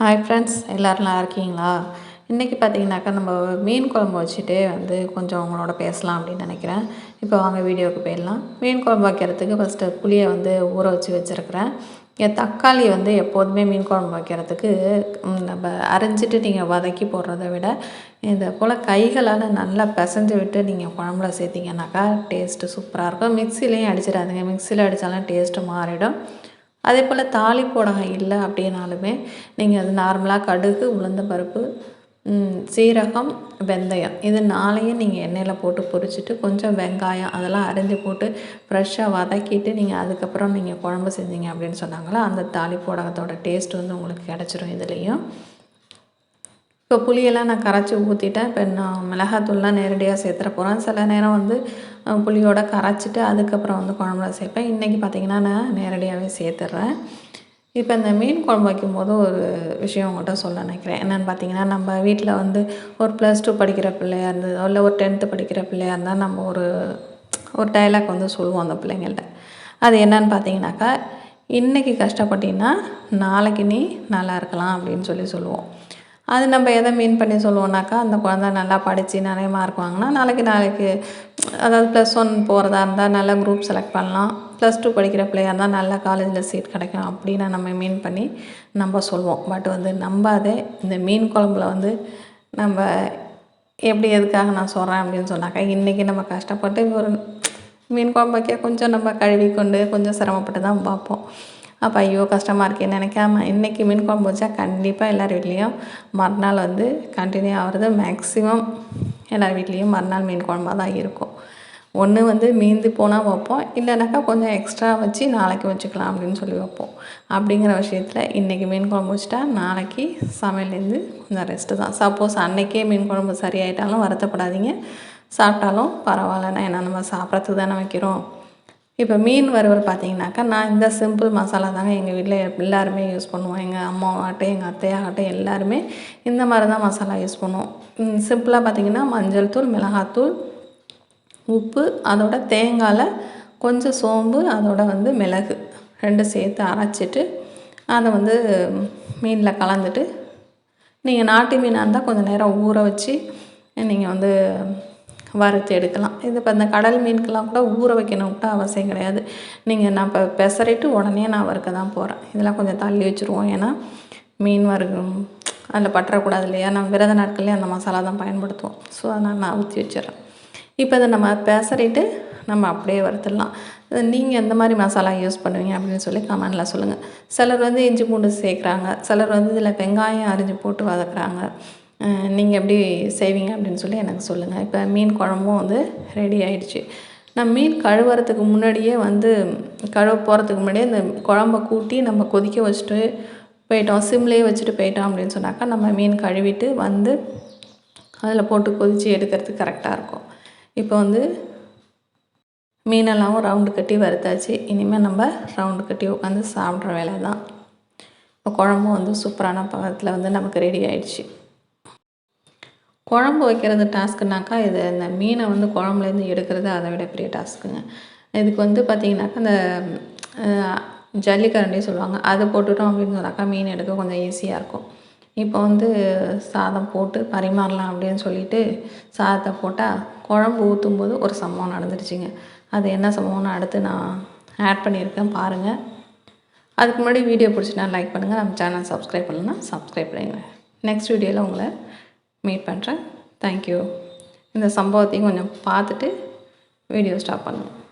Hi friends எல்லோரும் நல்லா இருக்கீங்களா? இன்றைக்கி பார்த்தீங்கன்னாக்கா நம்ம மீன் குழம்பு வச்சுட்டு வந்து கொஞ்சம் உங்களோட பேசலாம் அப்படின்னு நினைக்கிறேன். இப்போ வாங்க வீடியோவுக்கு போயிடலாம். மீன் குழம்பு வைக்கிறதுக்கு ஃபஸ்ட்டு புளியை வந்து ஊற வச்சு வச்சுருக்கிறேன். என் தக்காளி வந்து எப்போதுமே மீன் குழம்பு வைக்கிறதுக்கு நம்ம அரைஞ்சிட்டு நீங்கள் வதக்கி போடுறத விட இந்த போல் கைகளால் நல்லா பிசைஞ்சு விட்டு நீங்கள் குழம்புல சேர்த்திங்கனாக்கா டேஸ்ட்டு சூப்பராக இருக்கும். மிக்சிலையும் அடிச்சிடாதுங்க. மிக்சியில் அடித்தாலும் டேஸ்ட்டு மாறிடும். அதே போல் தாளிப்பு இல்லை அப்படின்னாலுமே நீங்கள் அது நார்மலாக கடுகு உளுந்த பருப்பு சீரகம் வெந்தயம் இது நாளையும் நீங்கள் எண்ணெயில் போட்டு பொரிச்சிட்டு கொஞ்சம் வெங்காயம் அதெல்லாம் அரிஞ்சு போட்டு ஃப்ரெஷ்ஷாக வதக்கிட்டு நீங்கள் அதுக்கப்புறம் நீங்கள் குழம்பு செஞ்சீங்க அப்படின்னு சொன்னாங்களா அந்த தாலி போடகத்தோட டேஸ்ட் வந்து உங்களுக்கு கிடச்சிரும் இதுலேயும். இப்போ புளியெல்லாம் நான் கரைச்சி ஊற்றிட்டேன் இப்போ நான் மிளகாத்தூள்லாம் நேரடியாக சேர்த்துற போகிறேன் சில நேரம் வந்து புளியோட கரைச்சிட்டு அதுக்கப்புறம் வந்து குழம்புல சேர்ப்பேன். இன்றைக்கி பார்த்திங்கன்னா நான் நேரடியாகவே சேர்த்துட்றேன் இப்போ இந்த மீன் குழம்பு வைக்கும்போது ஒரு விஷயம் உங்கள்கிட்ட சொல்ல நினைக்கிறேன். என்னென்னு பார்த்தீங்கன்னா நம்ம வீட்டில் வந்து ஒரு ப்ளஸ் டூ படிக்கிற பிள்ளையாக இருந்தது இல்லை ஒரு டென்த்து படிக்கிற பிள்ளையாக இருந்தால் நம்ம ஒரு ஒரு டைலாக் வந்து சொல்லுவோம் அந்த பிள்ளைங்கள்ட்ட. அது என்னன்னு பார்த்தீங்கன்னாக்கா இன்றைக்கி கஷ்டப்பட்டீங்கன்னா நாளைக்கு நீ நல்லா இருக்கலாம் அப்படின்னு சொல்லி சொல்லுவோம். அது நம்ம எதை மீன் பண்ணி சொல்லுவோம்னாக்கா அந்த குழந்த நல்லா படித்து நிறைய மார்க் வாங்கினா நாளைக்கு நாளைக்கு அதாவது ப்ளஸ் ஒன் போகிறதா இருந்தால் நல்ல குரூப் செலக்ட் பண்ணலாம். ப்ளஸ் டூ படிக்கிற பிள்ளையாக இருந்தால் நல்ல காலேஜில் சீட் கிடைக்கும் அப்படின்னு நம்ம மீன் பண்ணி நம்ம சொல்லுவோம் பட் வந்து நம்பாதே இந்த மீன் குழம்புல வந்து நம்ம எப்படி எதுக்காக நான் சொல்கிறேன் அப்படின்னு சொன்னாக்கா இன்றைக்கி நம்ம கஷ்டப்பட்டு ஒரு மீன் குழம்பு வைக்க கொஞ்சம் நம்ம கழுவி கொண்டு கொஞ்சம் சிரமப்பட்டு தான் பார்ப்போம். அப்போ ஐயோ கஷ்டமாக இருக்கேன்னு நினைக்காம இன்றைக்கி மீன் குழம்பு வச்சா கண்டிப்பாக எல்லார் வீட்லேயும் மறுநாள் வந்து கண்டினியூ ஆகிறது மேக்ஸிமம் எல்லார் வீட்லேயும் மறுநாள் மீன் குழம்பாக தான் இருக்கும். ஒன்று வந்து மீந்து போனால் வைப்போம் இல்லைனாக்கா கொஞ்சம் எக்ஸ்ட்ரா வச்சு நாளைக்கு வச்சுக்கலாம் அப்படின்னு சொல்லி வைப்போம். அப்படிங்கிற விஷயத்தில் இன்றைக்கி மீன் குழம்பு வச்சுட்டா நாளைக்கு சமையலேருந்து கொஞ்சம் ரெஸ்ட்டு தான். சப்போஸ் அன்றைக்கே மீன் குழம்பு சரியாயிட்டாலும் வருத்தப்படாதீங்க. சாப்பிட்டாலும் பரவாயில்லண்ணா ஏன்னா நம்ம சாப்பிட்றதுக்கு தானே வைக்கிறோம். இப்போ மீன் வறுவல் பார்த்தீங்கன்னாக்கா நான் இந்த சிம்பிள் மசாலா தாங்க எங்கள் வீட்டில் எல்லாருமே யூஸ் பண்ணுவோம். எங்கள் அம்மாவாகட்டும் எங்கள் அத்தையாகட்டும் எல்லாருமே இந்த மாதிரி தான் மசாலா யூஸ் பண்ணுவோம் சிம்பிளாக பார்த்தீங்கன்னா மஞ்சள் தூள் மிளகாத்தூள் உப்பு அதோட தேங்காயில் கொஞ்சம் சோம்பு அதோட வந்து மிளகு ரெண்டும் சேர்த்து அரைச்சிட்டு அதை வந்து மீனில் கலந்துட்டு நீங்கள் நாட்டு மீனாக இருந்தால் கொஞ்சம் நேரம் ஊற வச்சு நீங்கள் வந்து வறுத்து எடுக்கலாம். இது இப்போ இந்த கடல் மீனுக்கெல்லாம் கூட ஊற வைக்கணும் கூட அவசியம் கிடையாது. நீங்கள் நான் இப்போ பெசரிட்டு உடனே நான் வறுக்க தான் போகிறேன் இதெல்லாம் கொஞ்சம் தள்ளி வச்சுருவோம். ஏன்னா மீன் வறுக்கும் அதில் பற்றக்கூடாது இல்லையா? நம்ம விரத நாட்கள்லேயே அந்த மசாலா தான் பயன்படுத்துவோம். ஸோ அதனால் நான் ஊற்றி வச்சிடறேன். இப்போ இதை நம்ம பெசரிட்டு நம்ம அப்படியே வறுத்துடலாம். நீங்கள் எந்த மாதிரி மசாலா யூஸ் பண்ணுவீங்க அப்படின்னு சொல்லி கமெண்டில் சொல்லுங்கள் சிலர் வந்து இஞ்சி பூண்டு சேர்க்குறாங்க. சிலர் வந்து இதில் வெங்காயம் அரிஞ்சு போட்டு வதக்குறாங்க. நீங்கள் எப்படி செய்வீங்க அப்படின்னு சொல்லி எனக்கு சொல்லுங்கள் இப்போ மீன் குழம்பும் வந்து ரெடி ஆயிடுச்சு. நான் மீன் கழுவுறதுக்கு முன்னாடியே வந்து கழுவ போகிறதுக்கு முன்னாடியே இந்த குழம்ப கூட்டி நம்ம கொதிக்க வச்சுட்டு போயிட்டோம். சிம்லேயே வச்சுட்டு போயிட்டோம் அப்படின்னு சொன்னாக்கா நம்ம மீன் கழுவிட்டு வந்து அதில் போட்டு கொதித்து எடுக்கிறதுக்கு கரெக்டாக இருக்கும். இப்போ வந்து மீனெல்லாம் ரவுண்டு கட்டி வறுத்தாச்சு. இனிமேல் நம்ம ரவுண்டு கட்டி உட்காந்து சாப்பிட்ற வேலை தான். இப்போ குழம்பும் வந்து சூப்பரான பக்கத்தில் வந்து நமக்கு ரெடி ஆயிடுச்சு. குழம்பு வைக்கிறது டாஸ்க்குனாக்கா இது இந்த மீனை வந்து குழம்புலேருந்து எடுக்கிறது அதை விட பெரிய டாஸ்க்குங்க இதுக்கு வந்து பார்த்திங்கனாக்கா இந்த ஜல்லிக்கரண்டி சொல்லுவாங்க. அதை போட்டுட்டோம் அப்படின்னு சொன்னாக்கா மீன் எடுக்க கொஞ்சம் ஈஸியாக இருக்கும். இப்போ வந்து சாதம் போட்டு பரிமாறலாம் அப்படின்னு சொல்லிட்டு சாதத்தை போட்டால் குழம்பு ஊற்றும் போது ஒரு சம்பவம் நடந்துருச்சுங்க. அது என்ன சம்பவம்னு அடுத்து நான் ஆட் பண்ணியிருக்கேன் பாருங்கள் அதுக்கு முன்னாடி வீடியோ பிடிச்சினா லைக் பண்ணுங்கள் நம்ம சேனல் சப்ஸ்கிரைப் பண்ணலன்னா சப்ஸ்கிரைப் பண்ணுங்க நெக்ஸ்ட் வீடியோவில் உங்களை மீட் பண்ணுறேன் தேங்க்யூ இந்த சம்பவத்தையும் கொஞ்சம் பார்த்துட்டு வீடியோ ஸ்டாப் பண்ணுங்கள்